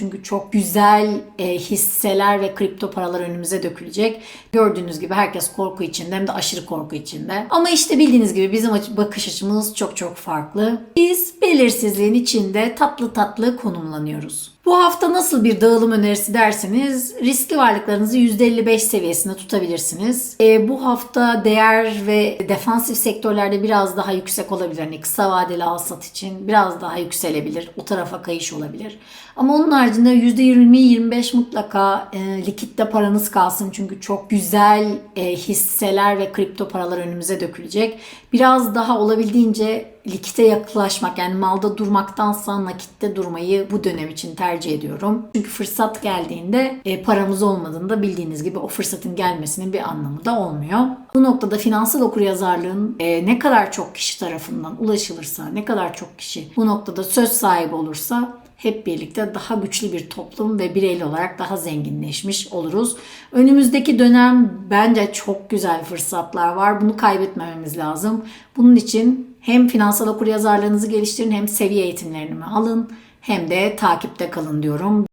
Çünkü çok güzel e, hisseler ve kripto paralar önümüze dökülecek. Gördüğünüz gibi herkes korku içinde hem de aşırı korku içinde. Ama işte bildiğiniz gibi bizim bakış açımız çok çok farklı. Biz belirsizliğin içinde tatlı tatlı konumlanıyoruz. Bu hafta nasıl bir dağılım önerisi derseniz riskli varlıklarınızı %55 seviyesinde tutabilirsiniz. E, bu hafta değer ve defansif sektörlerde biraz daha yüksek olabilir. Hani kısa vadeli alsat için biraz daha yükselebilir. O tarafa kayış olabilir. Ama onun haricinde %20-25 mutlaka e, likitte paranız kalsın. Çünkü çok güzel e, hisseler ve kripto paralar önümüze dökülecek. Biraz daha olabildiğince likite yaklaşmak yani malda durmaktansa nakitte durmayı bu dönem için tercih ediyorum. Çünkü fırsat geldiğinde e, paramız olmadığında bildiğiniz gibi o fırsatın gelmesinin bir anlamı da olmuyor. Bu noktada finansal okuryazarlığın e, ne kadar çok kişi tarafından ulaşılırsa, ne kadar çok kişi bu noktada söz sahibi olursa hep birlikte daha güçlü bir toplum ve bireyli olarak daha zenginleşmiş oluruz. Önümüzdeki dönem bence çok güzel fırsatlar var. Bunu kaybetmememiz lazım. Bunun için hem finansal okuryazarlığınızı geliştirin hem seviye eğitimlerini alın hem de takipte kalın diyorum.